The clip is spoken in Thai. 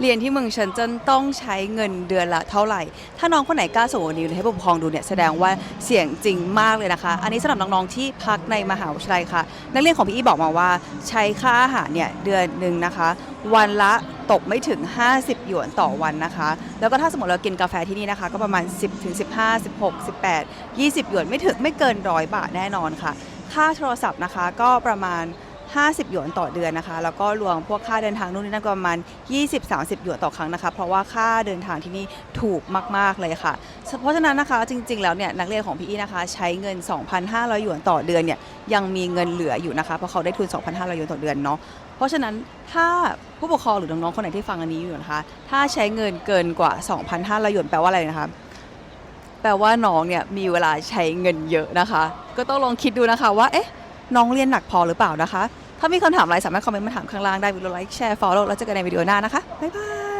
เรียนที่เมืองเซินเจิ้นต้องใช้เงินเดือนละเท่าไหร่ ถ้าน้องคนไหนกล้าส่งวันนี้ให้ผู้ปกครองดูเนี่ยแสดงว่าเสี่ยงจริงมากเลยนะคะ อันนี้สำหรับน้องๆที่พักในมหาวิทยาลัยค่ะ นักเรียนของพี่อีบอกมาว่า ใช้ค่าอาหารเนี่ยเดือนหนึ่งนะคะ วันละตกไม่ถึง 50 หยวนต่อวันนะคะ แล้วก็ถ้าสมมติเรากินกาแฟที่นี่นะคะ ก็ประมาณ 10ถึง15 16 18 20 หยวนไม่ถึงไม่เกินร้อยบาทแน่นอนค่ะ ค่าโทรศัพท์นะคะก็ประมาณ 50 หยวนต่อเดือนนะคะ แล้วก็รวมพวกค่าเดินทางนู่นนี่นั่นก็ประมาณ 20-30 หยวนต่อครั้งนะคะ เพราะว่าค่าเดินทางที่นี่ถูกมาก ๆ เลยค่ะ เพราะฉะนั้นนะคะจริง ๆ แล้วเนี่ยนักเรียนของพี่อีนะคะ ใช้เงิน 2,500 หยวนต่อเดือนเนี่ยยังมีเงินเหลืออยู่นะคะ เพราะเขาได้ทุน 2,500 หยวนต่อเดือนเนาะเพราะฉะนั้นถ้าผู้ปกครองหรือน้องๆคนไหนที่ฟังอันนี้อยู่นะคะ ถ้าใช้เงินเกินกว่า 2,500 หยวนแปลว่าอะไรนะคะแปลว่าน้องเนี่ยมีเวลาใช้เงินเยอะนะคะ ก็ต้องลองคิดดูนะคะว่าเอ๊ะ น้องเรียนหนักพอหรือเปล่านะคะ ถ้ามีคำถามอะไรสามารถคอมเมนต์มาถามข้างล่างได้วิดีโอไลค์แชร์ฟอลโล่แล้วเจอกันในวิดีโอหน้านะคะบ๊ายบาย